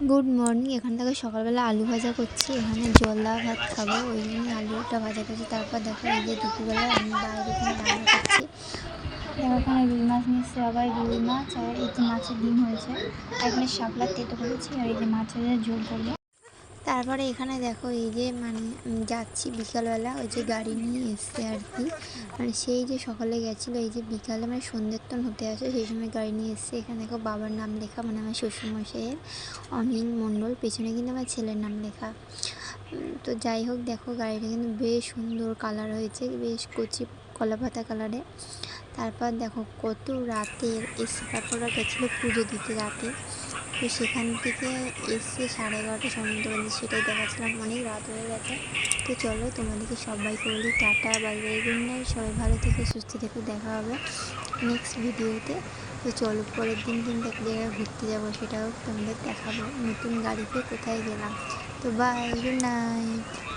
Good morning এখান থেকে সকালবেলা আলু ভাজা করছি। এখানে জলা ভাত খাব। ওই জন্য আলুটা ভাজা করছি। তারপর দেখো এই যে দুপুরবেলা আমি বাইরে এখানে রান্না করছি। দেখো এখানে রুই মাছ নিচ্ছে আবার রুই মাছ আর এই যে মাছের ডিম হয়েছে। আর এখানে শাপলা তেতো করেছি আর এই যে মাছের ঝোল করব। তারপরে এখানে দেখো এই যে মানে যাচ্ছি বিকালবেলা, ওই যে গাড়ি নিয়ে এসছে আর কি। মানে সেই যে সকালে গেছিল, এই যে বিকালে মানে সন্ধ্যের হতে আসে সেই সময় গাড়ি নিয়ে এসছে। এখানে দেখো বাবার নাম লেখা মানে আমার শ্বশুরমশাইয়ের, অনিল মণ্ডল, পেছনে কিন্তু আমার ছেলের নাম লেখা। তো যাই হোক, দেখো গাড়িটা কিন্তু বেশ সুন্দর কালার হয়েছে, বেশ কচি কলা পাতা কালারে তারপর দেখো কত রাতের, এসে তারপর গেছিল পুজো দিতে রাতে। তো সেখান থেকে এসে সাড়ে এগারোটা বলছে সেটাই দেখাচ্ছিলাম। অনেক রাত হয়ে গেছে। তো চলো তোমাদেরকে সবাই বলি, টাটা, বাই বাই, গুড সবাই ভালো থেকে, সুস্থ থেকে, দেখা হবে নেক্সট ভিডিওতে তো চলো পরের দিন কিন্তু এক জায়গায় ঘুরতে যাব সেটাও তোমাদের দেখাবো। নতুন গাড়িতে কোথায় গেলাম। তো বাই, গুড নাইট।